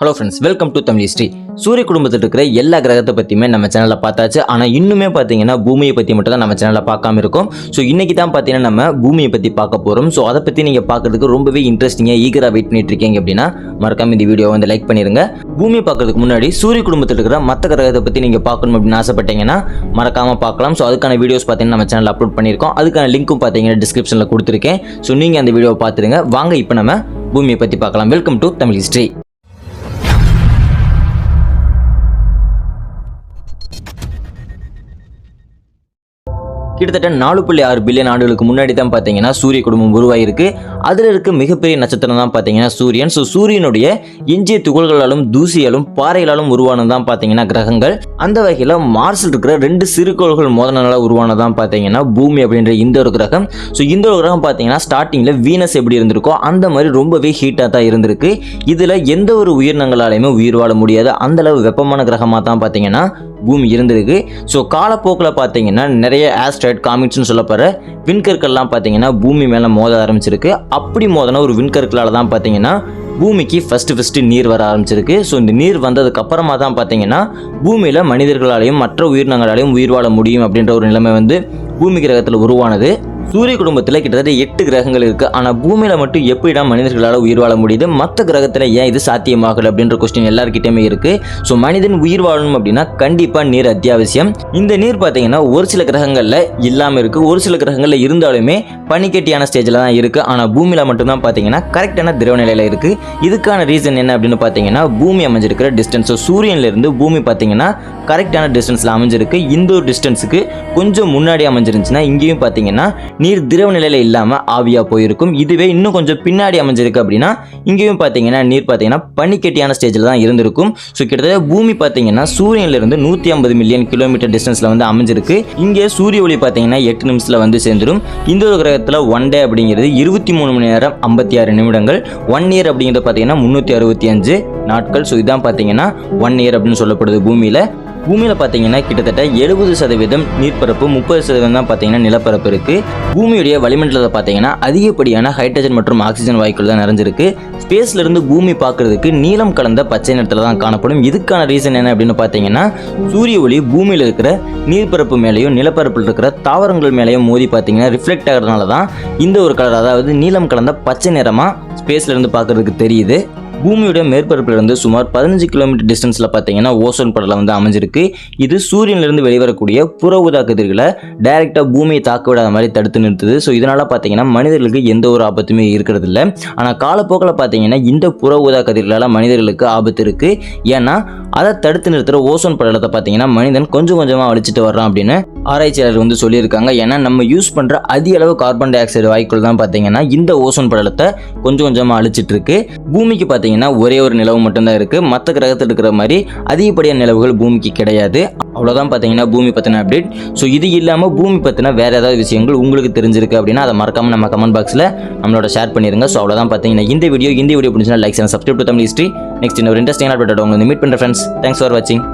Hello friends welcome to Tamil history சூரிய குடும்பத்தில் இருக்கிற எல்லா கிரகத்தை பற்றியுமே நம்ம சேனலில் பார்த்தாச்சு. ஆனால் இன்னுமே பார்த்தீங்கன்னா பூமியை பற்றி மட்டும் தான் நம்ம சேனலில் பார்க்காம இருக்கோம். ஸோ இன்றைக்கி தான் பார்த்தீங்கன்னா நம்ம பூமியை பற்றி பார்க்க போகிறோம் ஸோ அதை பற்றி நீங்கள் பார்க்குறதுக்கு ரொம்பவே இன்ட்ரெஸ்டிங்காக ஈகராக வெயிட் பண்ணிட்டு இருக்கீங்க அப்படின்னா மறக்காம இந்த வீடியோ வந்து லைக் பண்ணிடுங்க பூமியை பார்க்கறதுக்கு முன்னாடி சூரிய குடும்பத்தில் இருக்கிற மற்ற கிரகத்தை பற்றி நீங்கள் பார்க்கணும் அப்படின்னு ஆசைப்பட்டீங்கன்னா மறக்காமல் பார்க்கலாம். ஸோ அதுக்கான வீடியோஸ் பார்த்தீங்கன்னா நம்ம சேனலில் அப்லோட் பண்ணியிருக்கோம். அதுக்கான லிங்க்கும் பார்த்தீங்கன்னா டிஸ்கிரிப்ஷனில் கொடுத்துருக்கேன். ஸோ நீங்கள் அந்த வீடியோவை பார்த்துருங்க. வாங்க இப்போ நம்ம பூமியை பற்றி பார்க்கலாம். வெல்கம் டு தமிழ் ஹிஸ்ட்ரி கிட்டத்தட்ட நாலு புள்ளி ஆறு பில்லியன் ஆண்டுகளுக்கு முன்னாடி தான் பார்த்தீங்கன்னா சூரிய குடும்பம் உருவாயிருக்கு. அதில் இருக்க மிகப்பெரிய நட்சத்திரம் தான் பார்த்தீங்கன்னா சூரியன். ஸோ சூரியனுடைய எஞ்சிய துகள்களாலும் தூசியாலும் பாறைகளாலும் உருவானது தான் பார்த்தீங்கன்னா கிரகங்கள். அந்த வகையில் மார்ஸில் இருக்கிற ரெண்டு சிறுகோள்கள் மோதனால உருவானதான் பார்த்தீங்கன்னா பூமி அப்படின்ற இந்த ஒரு கிரகம். ஸோ இந்த ஒரு கிரகம் பார்த்தீங்கன்னா ஸ்டார்டிங்கில் வீனஸ் எப்படி இருந்திருக்கோ அந்த மாதிரி ரொம்பவே ஹீட்டாக தான் இருந்திருக்கு. இதில் எந்த ஒரு உயிரினங்களாலையுமே உயிர் வாழ முடியாது. அந்த அளவு வெப்பமான கிரகமாக தான் பார்த்தீங்கன்னா பூமி இருந்திருக்கு. ஸோ காலப்போக்கில் பார்த்தீங்கன்னா நிறைய ஆஸ்ட்ராய்ட் காமிக்ஸ்னு சொல்லப்படுற விண்கற்கள்லாம் பார்த்தீங்கன்னா பூமி மேலே மோத ஆரம்பிச்சிருக்கு. அப்படி மோதின ஒரு விண்கற்களால் தான் பார்த்தீங்கன்னா பூமிக்கு ஃபஸ்ட்டு ஃபஸ்ட்டு நீர் வர ஆரம்பிச்சிருக்கு. ஸோ இந்த நீர் வந்ததுக்கு அப்புறமா தான் பார்த்தீங்கன்னா பூமியில் மனிதர்களாலையும் மற்ற உயிரினங்களாலையும் உயிர் வாழ முடியும் அப்படின்ற ஒரு நிலைமை வந்து பூமி கிரகத்தில் உருவானது. சூரிய குடும்பத்தில் கிட்டத்தட்ட எட்டு கிரகங்கள் இருக்குது ஆனால் பூமியில் மட்டும் எப்படிடா மனிதர்களால் உயிர் வாழ முடியுது? மற்ற கிரகத்தில் ஏன் இது சாத்தியமாகல அப்படின்ற கொஸ்டின் எல்லாருக்கிட்டையுமே இருக்குது ஸோ மனிதன் உயிர் வாழணும் அப்படின்னா கண்டிப்பாக நீர் அத்தியாவசியம். இந்த நீர் பார்த்தீங்கன்னா ஒரு சில கிரகங்களில் இல்லாமல் இருக்குது ஒரு சில கிரகங்களில் இருந்தாலுமே பனிக்கட்டியான ஸ்டேஜில் தான் இருக்குது ஆனால் பூமியில் மட்டும்தான் பார்த்தீங்கன்னா கரெக்டான திரவ நிலையில் இருக்குது இதுக்கான ரீசன் என்ன அப்படின்னு பார்த்தீங்கன்னா பூமி அமைஞ்சிருக்கிற டிஸ்டன்ஸ் ஸோ சூரியன்லேருந்து பூமி பார்த்தீங்கன்னா கரெக்டான டிஸ்டன்ஸில் அமைஞ்சிருக்கு. இந்த ஒரு டிஸ்டன்ஸுக்கு கொஞ்சம் முன்னாடி அமைஞ்சிருந்துச்சுன்னா இங்கேயும் பார்த்தீங்கன்னா நீர் திரவ நிலையில் இல்லாமல் ஆவியாக போயிருக்கும். இதுவே இன்னும் கொஞ்சம் பின்னாடி அமைஞ்சிருக்கு அப்படின்னா இங்கேயும் பார்த்தீங்கன்னா நீர் பார்த்தீங்கன்னா பனிக்கட்டியான ஸ்டேஜில் தான் இருந்திருக்கும். ஸோ கிட்டத்தட்ட பூமி பார்த்தீங்கன்னா சூரியன்லேருந்து நூற்றி ஐம்பது மில்லியன் கிலோமீட்டர் டிஸ்டன்ஸில் வந்து அமைஞ்சிருக்கு. இங்கே சூரிய ஒளி பார்த்தீங்கன்னா எட்டு நிமிஷத்தில் வந்து சேர்ந்துடும் இந்த ஒரு கிரகத்தில் ஒன் டே அப்படிங்கிறது இருபத்தி மூணு மணி நேரம் ஐம்பத்தி ஆறு நிமிடங்கள். ஒன் இயர் அப்படிங்கிறது பார்த்தீங்கன்னா முந்நூற்றி அறுபத்தி அஞ்சு நாட்கள். ஸோ இதான் பார்த்தீங்கன்னா ஒன் இயர் அப்படின்னு சொல்லப்படுது பூமியில். பூமியில் பார்த்தீங்கன்னா கிட்டத்தட்ட எழுபது சதவீதம் நீர்ப்பரப்பு முப்பது சதவீதம் தான் பார்த்தீங்கன்னா நிலப்பரப்பு இருக்குது பூமியுடைய வளிமண்டலத்தை பார்த்தீங்கன்னா அதிகப்படியான ஹைட்ரஜன் மற்றும் ஆக்சிஜன் வாயுக்கள் தான் நிறைஞ்சிருக்கு. ஸ்பேஸ்ல இருந்து பூமி பார்க்கறதுக்கு நீளம் கலந்த பச்சை நிறத்தில் தான் காணப்படும். இதுக்கான ரீசன் என்ன அப்படின்னு பார்த்தீங்கன்னா சூரிய ஒளி பூமியில் இருக்கிற நீர்ப்பரப்பு மேலேயும் நிலப்பரப்பில் இருக்கிற தாவரங்கள் மேலேயும் மோதி பார்த்தீங்கன்னா ரிஃப்ளெக்ட் ஆகிறதுனால தான் இந்த ஒரு கலர் அதாவது நீளம் கலந்த பச்சை நிறமாக ஸ்பேஸ்லேருந்து பார்க்கறதுக்கு தெரியுது. பூமியோட மேற்பரப்பிலிருந்து சுமார் பதினஞ்சு கிலோமீட்டர் டிஸ்டன்ஸில் பார்த்தீங்கன்னா ஓசோன் படலம் வந்து அமைஞ்சிருக்கு. இது சூரியனிலிருந்து வெளிவரக்கூடிய புற ஊதா கதிர்களை டைரெக்டாக பூமியை தாக்க விடாத மாதிரி தடுத்து நிறுத்துது. ஸோ இதனால் பார்த்தீங்கன்னா மனிதர்களுக்கு எந்த ஒரு ஆபத்துமே இருக்கிறது இல்லை ஆனால் காலப்போக்கில் பார்த்தீங்கன்னா இந்த புற ஊதா கதிர்களால் மனிதர்களுக்கு ஆபத்து இருக்குது ஏன்னா அதை தடுத்து நிறுத்துகிற ஓசோன் படலத்தை பார்த்தீங்கன்னா மனிதன் கொஞ்சம் கொஞ்சமாக அழிச்சிட்டு வர்றான் அப்படின்னு ஆராய்ச்சியாளர் வந்து சொல்லியிருக்காங்க. ஏன்னா நம்ம யூஸ் பண்ணுற அதிக அளவு கார்பன் டை ஆக்சைடு வாய்க்குள் தான் பார்த்தீங்கன்னா இந்த ஓசோன் படலத்தை கொஞ்சம் கொஞ்சமாக அழிச்சிட்டு இருக்கு. பூமிக்கு பார்த்தீங்கன்னா பார்த்தீங்கன்னா ஒரே ஒரு நிலவு மட்டும்தான் இருக்குது மற்ற கிரகத்தில் இருக்கிற மாதிரி அதிகப்படியான நிலவுகள் பூமிக்கு கிடையாது. அவ்வளோதான் பார்த்தீங்கன்னா பூமி பற்றின அப்டேட் ஸோ இது இல்லாமல் பூமி பற்றின வேறு ஏதாவது விஷயங்கள் உங்களுக்கு தெரிஞ்சிருக்கு அப்படின்னா அதை மறக்காமல் நம்ம கமெண்ட் பாக்ஸில் நம்மளோட ஷேர் பண்ணிருங்க. ஸோ அவ்வளோதான் பார்த்தீங்கன்னா இந்த வீடியோ இந்த video பிடிச்சினா like and subscribe to Tamil history next இன்னொரு இன்ட்ரெஸ்டிங் அப்டேட் உங்களுக்கு மீட் பண்ணுற ஃப்ரெண்ட்ஸ் தேங்க்ஸ் ஃபார் வாட்சிங்